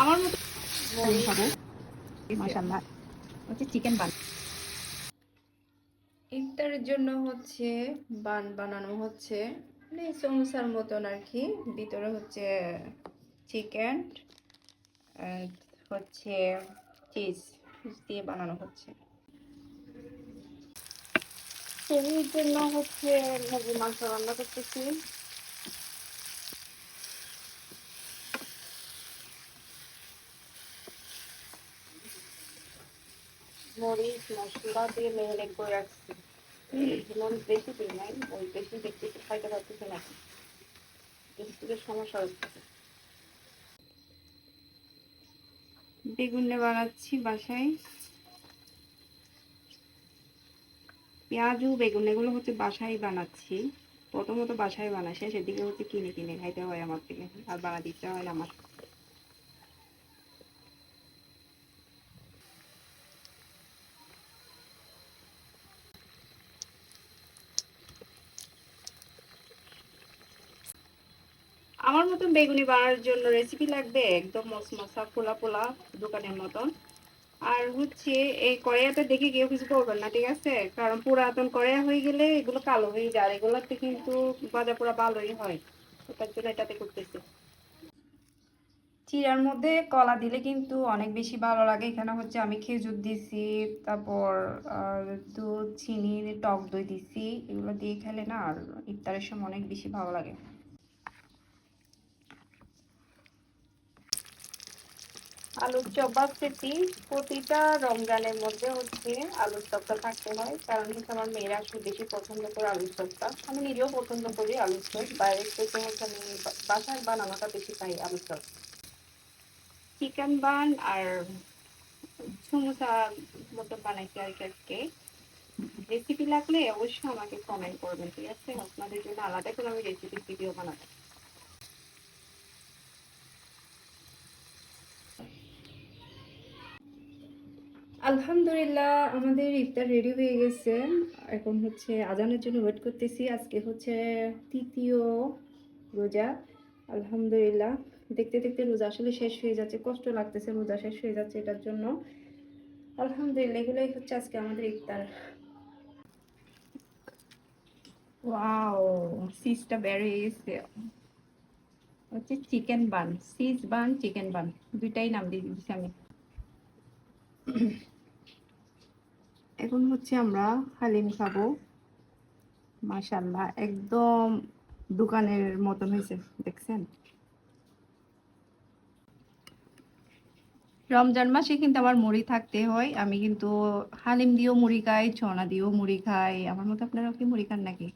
আমার মতো হচ্ছে চিকেন বান ইফতারের জন্য হচ্ছে বান বানানো হচ্ছে। মানে সমোসার মতন আর কি। ভিতরে হচ্ছে চিকেন হচ্ছে চিজ দিয়ে বানানো হচ্ছে। সেমির জন্য হচ্ছে মুরগি মাংস রান্না করতেছি। মরিচ, মশলা দিয়ে করে রাখছি। মরিচ বেশি দিই নাই, ওই বেশি দেখতেছি খাইতে না। সমস্যা হচ্ছে। বেগুনে বানাচ্ছি বাসায়। পেঁয়াজু, বেগুন, এগুলো হচ্ছে বাসায় বানাচ্ছি। প্রথমত বাসায় বানাই সেদিকে হচ্ছে কিনে কিনে খাইতে হয় আমার থেকে আর বানাতে ইচ্ছা হয় আমার। আমার মতন বেগুনি বানানোর জন্য রেসিপি লাগবে একদম মশমশা, পোলা পোলা দোকানের মতন। আর হচ্ছে এই কড়াইয়াতে দেখে কেউ কিছু করবেন না, ঠিক আছে? কারণ পুরাতন কড়াইয়া হয়ে গেলে এগুলো কালো হয়ে যায় এগুলোতে কিন্তু বাজা পোড়া ভালোই হয়। তার জন্য এটাতে করতেছি। চিরার মধ্যে কলা দিলে কিন্তু অনেক বেশি ভালো লাগে। এখানে হচ্ছে আমি খেজুর দিছি, তারপর দুধ, চিনি, টক দই দিছি। এগুলো দিয়ে খেলে না আর ইফতারের সময় অনেক বেশি ভালো লাগে। আলুর চপ বাচ্চাটি প্রতিটা রমজানের মধ্যে হচ্ছে আলুর চপটা থাকতে হয়। কারণ হচ্ছে আমার মেয়েরা খুব বেশি পছন্দ করে আলুর চপটা। আমি নিজেও পছন্দ করি আলুর চপ। বাইরের থেকে হচ্ছে আমি বাসায় বানানোটা বেশি খাই আলুর চপ। চিকেন বান আর সমোসা মতো বানাইছি আর কি। আজকে রেসিপি লাগলে অবশ্যই আমাকে কমেন্ট করবেন, ঠিক আছে? আপনাদের জন্য আলাদা করে আমি রেসিপি ভিডিও বানাবো। আলহামদুলিল্লাহ, আমাদের ইফতার রেডি হয়ে গেছে। এখন হচ্ছে আজানের জন্য ওয়েট করতেছি। আজকে হচ্ছে তৃতীয় রোজা। আলহামদুলিল্লাহ। দেখতে দেখতে রোজা আসলে শেষ হয়ে যাচ্ছে। কষ্ট লাগতেছে, রোজা শেষ হয়ে যাচ্ছে এটার জন্য। আলহামদুলিল্লাহ, এগুলোই হচ্ছে আজকে আমাদের ইফতার। ওয়াও সিজটা হয়ে গেছে। হচ্ছে চিকেন বান সিজ বান চিকেন বান দুইটাই নাম দিয়ে দিচ্ছি আমি। এখন হচ্ছে আমরা হালিম খাব। মাশাল্লাহ, একদম দোকানের মতন হয়েছে, দেখছেন? রমজান মাসে কিন্তু আমার মুড়ি থাকতে হয়, আমি কিন্তু হালিম দিয়েও মুড়ি খাই ছনা দিয়েও মুড়ি খাই। আমার মতো আপনারা কি মুড়ি খান নাকি?